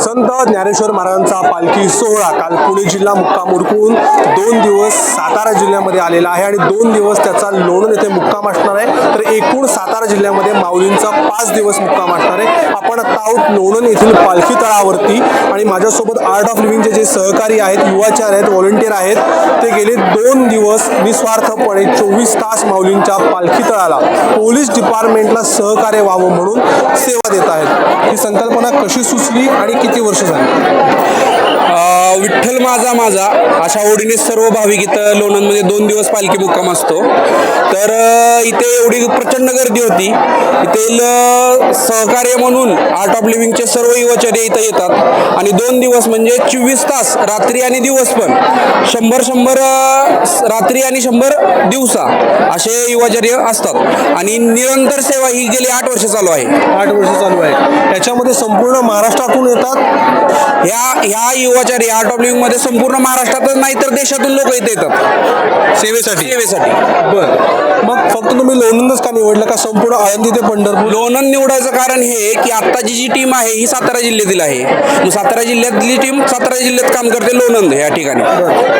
संत ज्ञानेश्वर महाराजांचा पालखी सोहळा काल पुणे जिल्हा मुक्काम उरकून दोन दिवस सातारा जिल्ह्यामध्ये आलेला आहे आणि दोन दिवस त्याचा लोणंद येथे मुक्काम असणार आहे. एकूण सातारा जिल्ह्यामध्ये माऊलींचा पाच दिवस मुक्काम असणार आहे. आपण आता आहोत लोणंद येथील पालखी तळावरती आणि माझ्यासोबत आर्ट ऑफ लिव्हिंगचे जे सहकारी आहेत युवाचार आहेत व्हॉलंटियर आहेत ते गेले दोन दिवस निस्वार्थपणे चोवीस तास माऊलींच्या पालखी तळाला. पोलीस डिपार्टमेंटला सहकार्य व्हावं म्हणून सेवा देत आहेत. ही संकल्पना कशी सुचली आणि किती वर्ष झाली? विठ्ठल माझा माझा अशा ओढीने सर्व भाविक इथं लोणंदमध्ये दोन दिवस पालखी मुक्काम असतो. तर इथे एवढी प्रचंड गर्दी होती. इथे सहकार्य म्हणून आर्ट ऑफ लिव्हिंगचे सर्व युवचर्य इथं येतात. आणि दोन दिवस म्हणजे चोवीस तास रात्री आणि दिवस पण. शंभर शंभर रात्री आणि शंभर दिवसा असे युवाचर्य असतात. आणि निरंतर सेवा ही गेली आठ वर्ष चालू आहे. आठ वर्ष चालू आहे. याच्यामध्ये संपूर्ण महाराष्ट्रातून येतात? ह्या ह्या युवाचारी आर्ट लिव्हिंगमध्ये संपूर्ण महाराष्ट्रातच नाही तर देशातून लोक इथे येतात. सेवेसाठी. सेवेसाठी. बर. मग फक्त तुम्ही लोणंदच का निवडलं का संपूर्ण आळंदी ते पंढरपूर? लोणंद निवडायचं कारण हे की आत्ताची जी टीम आहे ही सातारा जिल्ह्यातील आहे. मग सातारा जिल्ह्यातली टीम सातारा जिल्ह्यात काम करते लोणंद या ठिकाणी.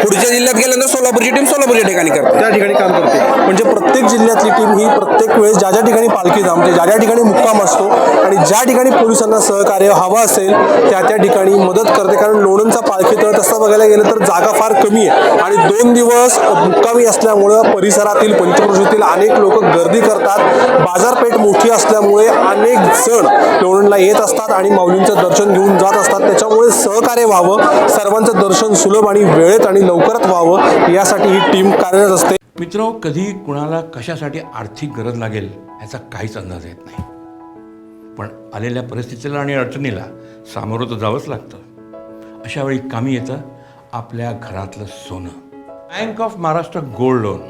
पुढच्या जिल्ह्यात गेल्यानंतर सोलापूरची टीम सोलापूरच्या ठिकाणी करते. त्या ठिकाणी काम करते. म्हणजे प्रत्येक जिल्ह्यातली टीम ही प्रत्येक वेळेस ज्या ज्या ठिकाणी पालखी थांबते ज्या ज्या ठिकाणी मुक्काम असतो आणि ज्या ठिकाणी पोलिसांना सहकार्य हवं असेल त्या त्या ठिकाणी मदत करते. कारण लोणंदचा पालखी तळ तसं बघायला गेलं तर जागा फार कमी आहे. आणि दोन दिवस मुक्कामी असल्यामुळं परिसरातील पंचक्रोशीतील अनेक लोक गर्दी करतात. बाजारपेठ मोठी असल्यामुळे अनेक जण लोणंदला येत असतात आणि माऊलींचं दर्शन घेऊन जात असतात. त्याच्यामुळे सहकार्य व्हावं सर्वांचं दर्शन सुलभ आणि वेळेत आणि लवकरच व्हावं यासाठी ही टीम कार्यरत असते. मित्र कधी कुणाला कशासाठी आर्थिक गरज लागेल याचा काहीच अंदाज येत नाही. पण आलेल्या परिस्थितीला आणि अडचणीला सामोरं तर जावंच लागतं. अशा वेळी कामी येतं आपल्या घरातलं सोनं. Bank of Maharashtra gold loan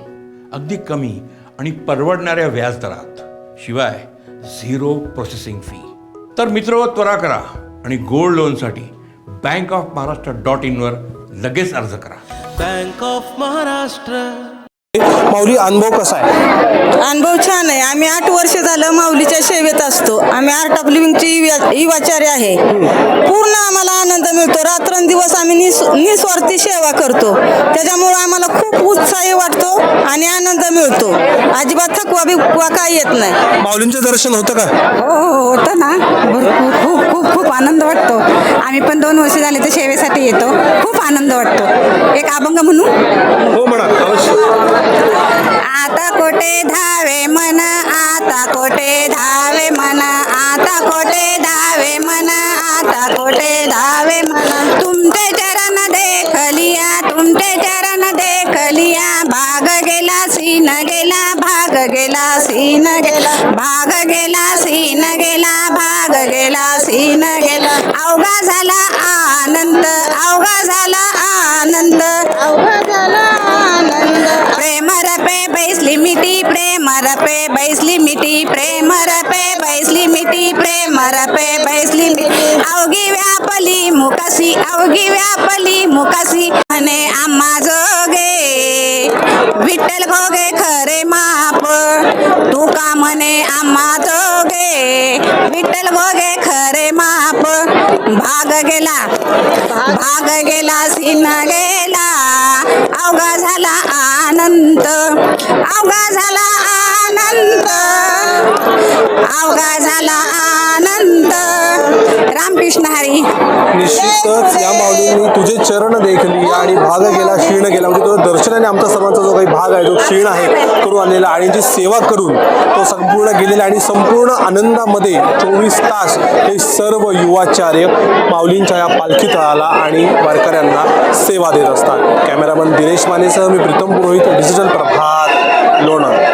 अगदी कमी आणि परवडणाऱ्या व्याजदरात. शिवाय झिरो प्रोसेसिंग फी तर मित्र त्वरा करा आणि गोल्ड लोनसाठी बँक ऑफ महाराष्ट्र डॉट इनवर लगेच अर्ज करा. बँक ऑफ महाराष्ट्र माऊली अनुभव कसा आहे? अनुभव छान आहे. आम्ही आठ वर्ष झालं माऊलीच्या सेवेत असतो. आम्ही आर्ट ऑफ लिव्हिंगची युवा- युवाचार्य आहे. पूर्ण आम्हाला आनंद मिळतो. रात्रंदिवस आम्ही निस निस्वार्थी सेवा करतो. त्याच्यामुळं आम्हाला खूप उत्साही वाटतो आणि आनंद मिळतो. अजिबात थकवा बिकवा काय येत नाही. माऊलींचं दर्शन होतं का? हो हो होतं ना. भरपूर खूप खूप खूप आनंद वाटतो. आम्ही पण दोन वर्ष झाले तर सेवेसाठी येतो. खूप आनंद वाटतो. एक अभंग म्हणू? हो म्हणा आता कोठे? धावे आता कोठे धावे मना? आता कोठे धावे मना? तुमचे चरण देखलिया तुमचे चरण देखलिया. भाग गेला सीन गेला भाग गेला सीन गेला. भाग गेला सीन गेला भाग गेला सीन गेला. अवघा झाला आनंद अवघा झाला आनंद. अवघा झाला आनंद प्रेम बैसली मिठी प्रेम रपे बैसली मिठी प्रेम रपे बैसली मिठी प्रेम रपे बैसली मिठी. अवघी व्यापली मुकासी अवघी व्यापली मुकासी म्हणे आम्हा जोगे विठ्ठल भोगे खरे माप. तू का म्हणे आम्हा जोगे विठ्ठल भोगे भाग गेला. भाग गेला सीन गेला. अवघा झाला आनंद. अवघा झाला आनंद. अवघा झाला आनंद. रामकृष्ण हरी. निश्चितच या माऊलींनी तुझे चरण देखली आणि भाग गेला क्षीण गेला म्हणजे तो दर्शनाने आमचा सर्वांचा जो काही भाग आहे जो क्षीण आहे करून आणलेला आणि जी सेवा करून तो संपूर्ण गेलेला आणि संपूर्ण आनंदामध्ये चोवीस तास हे सर्व युवाचार्य माऊलींच्या या पालखी तळाला आणि वारकऱ्यांना सेवा देत असतात. कॅमेरामन दिनेश मानेसह मी प्रीतम पुरोहित डिजिटल प्रभात लोणार.